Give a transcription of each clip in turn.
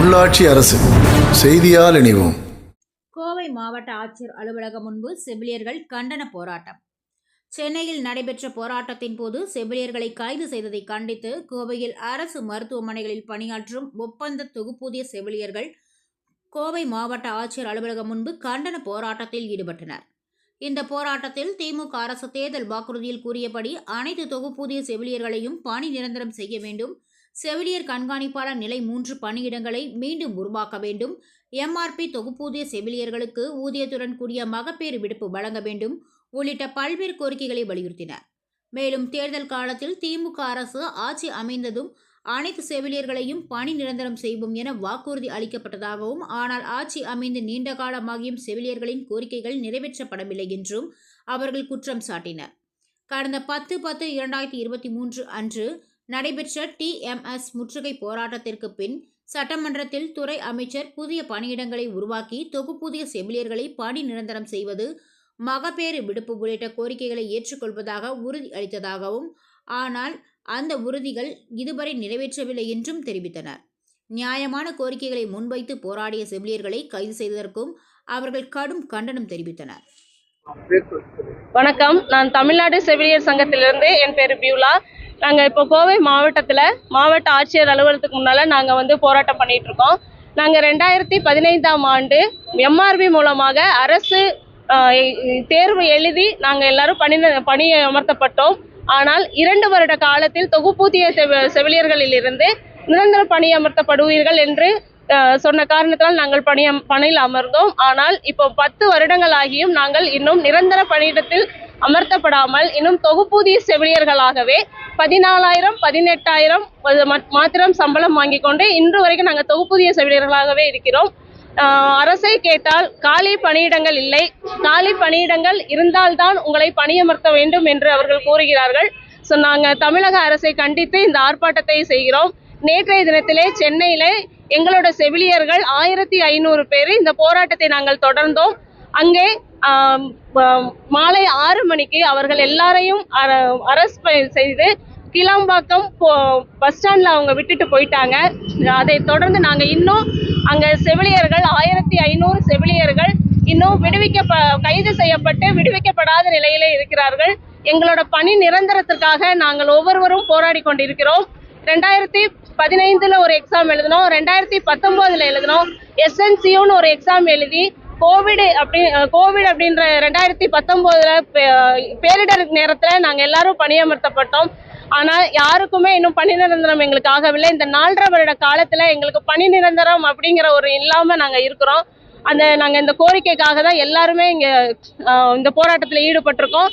உள்ளாட்சி அரசு செய்தியால் இணைவோம். கோவை மாவட்ட ஆட்சியர் அலுவலகம் முன்பு செவிலியர்கள் கண்டன போராட்டம். சென்னையில் நடைபெற்ற போராட்டத்தின் போது செவிலியர்களை கைது செய்ததை கண்டித்து கோவையில் அரசு மருத்துவமனைகளில் பணியாற்றும் ஒப்பந்த தொகுப்பூதிய செவிலியர்கள் கோவை மாவட்ட ஆட்சியர் அலுவலகம் முன்பு கண்டன போராட்டத்தில் ஈடுபட்டனர். இந்த போராட்டத்தில் திமுக அரசு தேர்தல் வாக்குறுதியில் கூறியபடி அனைத்து தொகுப்பூதிய செவிலியர்களையும் பணி நிரந்தரம் செய்ய வேண்டும் செவிலியர் கண்காணிப்பாளர் நிலை மூன்று பணியிடங்களை மீண்டும் உருவாக்க வேண்டும். எம்ஆர்பி தொகுப்பூதிய செவிலியர்களுக்கு ஊதியத்துடன் கூடிய மகப்பேறு விடுப்பு வழங்க வேண்டும். உள்ளிட்ட பல்வேறு கோரிக்கைகளை வலியுறுத்தினர். மேலும் தேர்தல் காலத்தில் திமுக அரசு ஆட்சி அமைந்ததும் அனைத்து செவிலியர்களையும் பணி நிரந்தரம் செய்வோம் என வாக்குறுதி அளிக்கப்பட்டதாகவும் ஆனால் ஆட்சி அமைந்து நீண்ட காலமாகியும் செவிலியர்களின் கோரிக்கைகள் நிறைவேற்றப்படவில்லை என்றும் அவர்கள் குற்றம் சாட்டினர். கடந்த பத்து பத்து இரண்டாயிரத்தி இருபத்தி மூன்று அன்று நடைபெற்ற டிஎம்எஸ் முற்றுகை போராட்டத்திற்கு பின் சட்டமன்றத்தில் துறை அமைச்சர் புதிய பணியிடங்களை உருவாக்கி தொகுப்புதிய செவிலியர்களை பணி நிரந்தரம் செய்வது மகப்பேறு விடுப்பு உள்ளிட்ட கோரிக்கைகளை ஏற்றுக்கொள்வதாக உறுதி அளித்ததாகவும் ஆனால் அந்த உறுதிகள் இதுவரை நிறைவேற்றவில்லை என்றும் தெரிவித்தனர். நியாயமான கோரிக்கைகளை முன்வைத்து போராடிய செவிலியர்களை கைது செய்ததற்கும் அவர்கள் கடும் கண்டனம் தெரிவித்தனர். வணக்கம். நான் தமிழ்நாடு செவிலியர் சங்கத்திலிருந்து என் பேர் பியூலா நாங்கள் இப்போ கோவை மாவட்டத்தில் மாவட்ட ஆட்சியர் அலுவலகத்துக்கு முன்னால் நாங்கள் வந்து போராட்டம் பண்ணிகிட்ருக்கோம் இருக்கோம் நாங்கள் ரெண்டாயிரத்தி பதினைந்தாம் ஆண்டு எம்ஆர்பி மூலமாக அரசு தேர்வு எழுதி நாங்கள் எல்லாரும் பணி பணி அமர்த்தப்பட்டோம். ஆனால் இரண்டு வருட காலத்தில் தொகுப்பூதிய செவ செவிலியர்களிலிருந்து நிரந்தர பணி அமர்த்தப்படுவீர்கள் என்று சொன்ன காரணத்தால் நாங்கள் பணி அம்- பணியில் அமர்ந்தோம். ஆனால் இப்போ பத்து வருடங்கள் ஆகியும் நாங்கள் இன்னும் நிரந்தர பணியிடத்தில் அமர்த்தப்படாமல் இன்னும் தொகுப்பூதிய செவிலியர்களாகவே பதினாலாயிரம் பதினெட்டாயிரம் மத்- மாத்திரம் சம்பளம் வாங்கி கொண்டு இன்று வரைக்கும் நாங்கள் தொகுப்பூதிய செவிலியர்களாகவே இருக்கிறோம். அரசை கேட்டால் காலி பணியிடங்கள் இல்லை. காலி பணியிடங்கள் இருந்தால்தான் உங்களை பணியமர்த்த வேண்டும் என்று அவர்கள் கூறுகிறார்கள். ஸோ நாங்கள் தமிழக அரசை கண்டித்து இந்த ஆர்ப்பாட்டத்தை செய்கிறோம். நேற்றைய தினத்திலே சென்னையிலே எங்களோட செவிலியர்கள் ஆயிரத்தி ஐநூறு பேர் இந்த போராட்டத்தை நாங்கள் தொடர்ந்தோம். அங்கே மாலை ஆறு மணிக்கு அவர்கள் எல்லாரையும் அரெஸ்ட் செய்து கிளாம்பாக்கம் போ- பஸ் ஸ்டாண்ட்ல அவங்க விட்டுட்டு போயிட்டாங்க. அதை தொடர்ந்து நாங்க இன்னும் அங்க செவிலியர்கள் ஆயிரத்தி ஐநூறு செவிலியர்கள் இன்னும் விடுவிக்க கைது செய்யப்பட்டு விடுவிக்கப்படாத நிலையிலே இருக்கிறார்கள். எங்களோட பணி நிரந்தரத்திற்காக நாங்கள் ஒவ்வொருவரும் போராடி கொண்டிருக்கிறோம். ரெண்டாயிரத்தி பதினைந்துல ஒரு எக்ஸாம் எழுதினோம். ரெண்டாயிரத்தி பத்தொன்பதுல எழுதினோம். எஸ்என்சியூன்னு ஒரு எக்ஸாம் எழுதி கோவிட் அப்படி கோவிட் அப்படின்ற ரெண்டாயிரத்தி பத்தொம்போதுல பேரிடர் நேரத்துல நாங்க எல்லாரும் பணியமர்த்தப்பட்டோம். ஆனா யாருக்குமே இன்னும் பணி நிரந்தரம் எங்களுக்கு ஆகவில்லை. இந்த நாலரை வருட காலத்துல எங்களுக்கு பணி நிரந்தரம் அப்படிங்கிற ஒரு இல்லாம நாங்க இருக்கிறோம். அந்த நாங்கள் இந்த கோரிக்கைக்காக தான் எல்லாருமே இங்கே இந்த போராட்டத்தில் ஈடுபட்டிருக்கோம்.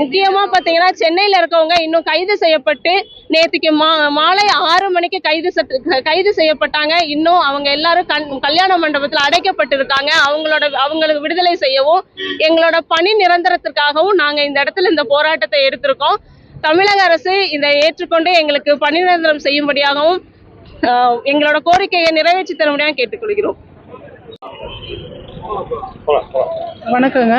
முக்கியமாக பார்த்தீங்கன்னா சென்னையில் இருக்கவங்க இன்னும் கைது செய்யப்பட்டு நேற்றுக்கு மா மாலை ஆறு மணிக்கு கைது கைது செய்யப்பட்டாங்க. இன்னும் அவங்க எல்லாரும் கண் கல்யாண மண்டபத்தில் அடைக்கப்பட்டிருக்காங்க. அவங்களோட அவங்களுக்கு விடுதலை செய்யவும் எங்களோட பணி நிரந்தரத்திற்காகவும் நாங்கள் இந்த இடத்துல இந்த போராட்டத்தை எடுத்திருக்கோம். தமிழக அரசு இதை ஏற்றுக்கொண்டு எங்களுக்கு பணி நிரந்தரம் செய்யும்படியாகவும் எங்களோட கோரிக்கையை நிறைவேற்றி தரும்படியாக கேட்டுக்கொள்கிறோம். வணக்கங்க.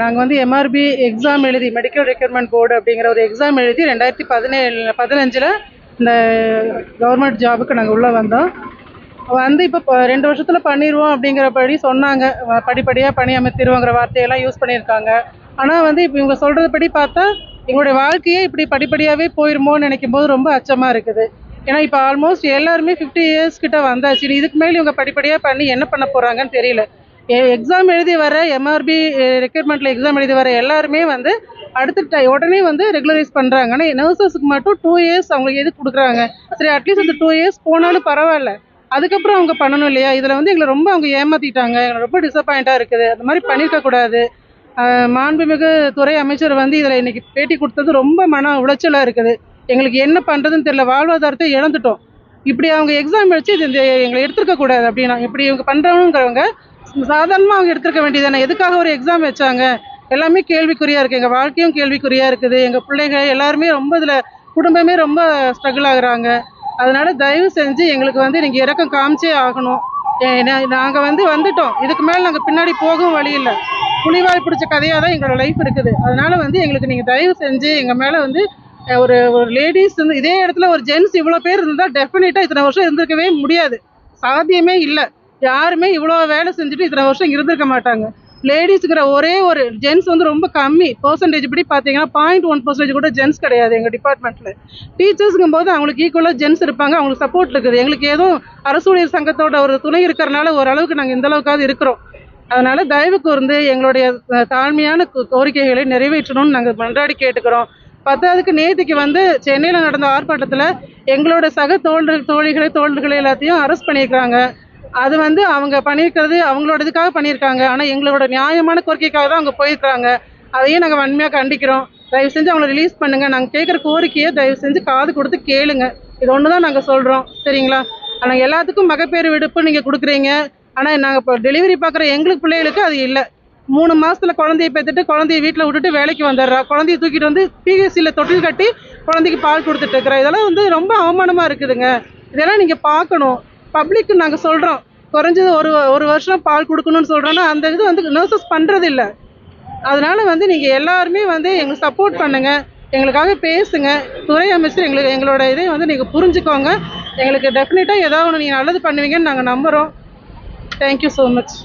நாங்கள் வந்து எம்ஆர்பி எக்ஸாம் எழுதி மெடிக்கல் ரெக்யூர்மெண்ட் போர்டு அப்படிங்கிற ஒரு எக்ஸாம் எழுதி ரெண்டாயிரத்தி பதினேழு பதினஞ்சில் இந்த கவர்மெண்ட் ஜாபுக்கு நாங்கள் உள்ளே வந்தோம். வந்து இப்போ ரெண்டு வருஷத்தில் பண்ணிடுவோம் அப்படிங்கிறபடி சொன்னாங்க. படிப்படியாக பணி அமைத்திருவோங்கிற வார்த்தையெல்லாம் யூஸ் பண்ணியிருக்காங்க. ஆனால் வந்து இப்போ இவங்க சொல்கிறதுபடி பார்த்தா எங்களுடைய வாழ்க்கையே இப்படி படிப்படியாகவே போயிருமோன்னு நினைக்கும் போது ரொம்ப அச்சமாக இருக்குது. ஏன்னா இப்போ ஆல்மோஸ்ட் எல்லாருமே ஃபிஃப்டி இயர்ஸ் கிட்ட வந்தாச்சு. இதுக்கு மேலே இவங்க படிப்படியாக பண்ணி என்ன பண்ண போகிறாங்கன்னு தெரியல. எக்ஸாம் எழுதி வர எம்ஆர்பி ரெக்ரூட்மெண்ட்டில் எக்ஸாம் எழுதி வர எல்லாருமே வந்து அடுத்த உடனே வந்து ரெகுலரைஸ் பண்ணுறாங்க ஆனால் நர்சஸுக்கு மட்டும் டூ இயர்ஸ் அவங்களுக்கு எது கொடுக்குறாங்க. சரி அட்லீஸ்ட் அந்த டூ இயர்ஸ் போனாலும் பரவாயில்ல. அதுக்கப்புறம் அவங்க பண்ணணும் இல்லையா? இதில் வந்து எங்களை ரொம்ப அவங்க ஏமாற்றிட்டாங்க ரொம்ப டிசப்பாயிண்ட்டாக இருக்குது. அந்த மாதிரி பண்ணியிருக்கக்கூடாது மாண்புமிகு துறை அமைச்சர் வந்து இதில் இன்னைக்கு பேட்டி கொடுத்தது ரொம்ப மன உளைச்சலாக இருக்குது. எங்களுக்கு என்ன பண்ணுறதுன்னு தெரியல. வாழ்வாதாரத்தை இழந்துட்டோம். இப்படி அவங்க எக்ஸாம் வச்சு இது இந்த எங்களை எடுத்துருக்க கூடாது அப்படின்னா இப்படி இவங்க பண்ணுறவங்கிறவங்க சாதாரணமாக அவங்க எடுத்துருக்க வேண்டியதானே எதுக்காக ஒரு எக்ஸாம் வச்சாங்க? எல்லாமே கேள்விக்குறியாக இருக்குது எங்கள் வாழ்க்கையும் கேள்விக்குறியாக இருக்குது. எங்கள் பிள்ளைங்க எல்லாருமே ரொம்ப இதில் குடும்பமே ரொம்ப ஸ்ட்ரகிள் ஆகுறாங்க. அதனால தயவு செஞ்சு எங்களுக்கு வந்து நீங்கள் இறக்கம் காமிச்சே ஆகணும். நாங்கள் வந்து வந்துட்டோம். இதுக்கு மேலே நாங்கள் பின்னாடி போகவும் வழி இல்லை. புலிவாய் பிடிச்ச கதையாக தான் எங்களோட லைஃப் இருக்குது. அதனால் வந்து எங்களுக்கு நீங்கள் தயவு செஞ்சு எங்கள் மேலே வந்து ஒரு ஒரு லேடிஸ் வந்து இதே இடத்துல ஒரு ஜென்ஸ் இவ்வளோ பேர் இருந்தால் டெஃபினட்டாக இத்தனை வருஷம் இருந்திருக்கவே முடியாது. சாத்தியமே இல்லை. யாருமே இவ்வளோ வேலை செஞ்சுட்டு இத்தனை வருஷம் இருந்திருக்க மாட்டாங்க. லேடிஸுங்கிற ஒரே ஒரு ஜென்ஸ் வந்து ரொம்ப கம்மி. பர்சன்டேஜ் படி பார்த்தீங்கன்னா பாயிண்ட் ஒன் பர்சன்டேஜ் கூட ஜென்ஸ் கிடையாது எங்கள் டிபார்ட்மெண்ட்டில் டீச்சர்ஸுங்கும் போது அவங்களுக்கு ஈக்குவலாக ஜென்ஸ் இருப்பாங்க அவங்களுக்கு சப்போர்ட் இருக்குது. எங்களுக்கு ஏதோ அரசு ஊழியர் சங்கத்தோட ஒரு துணை இருக்கிறனால ஓரளவுக்கு நாங்கள் இந்த அளவுக்காவது இருக்கிறோம். அதனால் தயவு கூர்ந்து எங்களுடைய தாழ்மையான கோரிக்கைகளை நிறைவேற்றணும்னு நாங்கள் மன்றாடி கேட்டுக்கிறோம். பத்தாவதுக்கு நேத்திக்கு வந்து சென்னையில் நடந்த ஆர்ப்பாட்டத்தில் எங்களோட சக தோழர்கள் தோழிகளை தோழர்களை எல்லாத்தையும் அரெஸ்ட் பண்ணியிருக்கிறாங்க. அது வந்து அவங்க பண்ணியிருக்கிறது அவங்களோட இதுக்காக பண்ணியிருக்காங்க. ஆனால் எங்களோட நியாயமான கோரிக்கைக்காக தான் அவங்க போயிருக்காங்க அதையும் நாங்கள் வன்மையாக கண்டிக்கிறோம். தயவு செஞ்சு அவங்கள ரிலீஸ் பண்ணுங்கள் நாங்கள் கேட்குற கோரிக்கையை தயவு செஞ்சு காது கொடுத்து கேளுங்க. இது ஒன்று தான் நாங்கள் சொல்கிறோம் சரிங்களா? ஆனால் எல்லாத்துக்கும் மகப்பேறு விடுப்பு நீங்கள் கொடுக்குறீங்க. ஆனால் நாங்கள் இப்போ டெலிவரி பார்க்குற எங்களுக்கு பிள்ளைகளுக்கு அது இல்லை. மூணு மாசத்துல குழந்தைய பெற்றுட்டு குழந்தைய வீட்டில் விட்டுட்டு வேலைக்கு வந்துடுறா. குழந்தைய தூக்கிட்டு வந்து பிஹெச்சியில் தொட்டில் கட்டி குழந்தைக்கு பால் கொடுத்துட்டு இருக்கிறா. இதெல்லாம் வந்து ரொம்ப அவமானமாக இருக்குதுங்க. இதெல்லாம் நீங்கள் பார்க்கணும். பப்ளிக்கு நாங்கள் சொல்கிறோம் குறைஞ்சது ஒரு ஒரு வருஷம் பால் கொடுக்கணும்னு சொல்கிறோன்னா அந்த இது வந்து நர்சஸ் பண்ணுறது இல்லை வந்து நீங்கள் எல்லாருமே வந்து எங்களுக்கு சப்போர்ட் பண்ணுங்கள் எங்களுக்காக பேசுங்க. துறை அமைச்சர் எங்களுக்கு எங்களோட இதை வந்து நீங்கள் புரிஞ்சுக்கோங்க. எங்களுக்கு டெஃபினட்டாக ஏதாவது ஒன்று நீங்கள் நல்லது பண்ணுவீங்கன்னு நாங்கள் நம்புகிறோம் தேங்க்யூ ஸோ மச்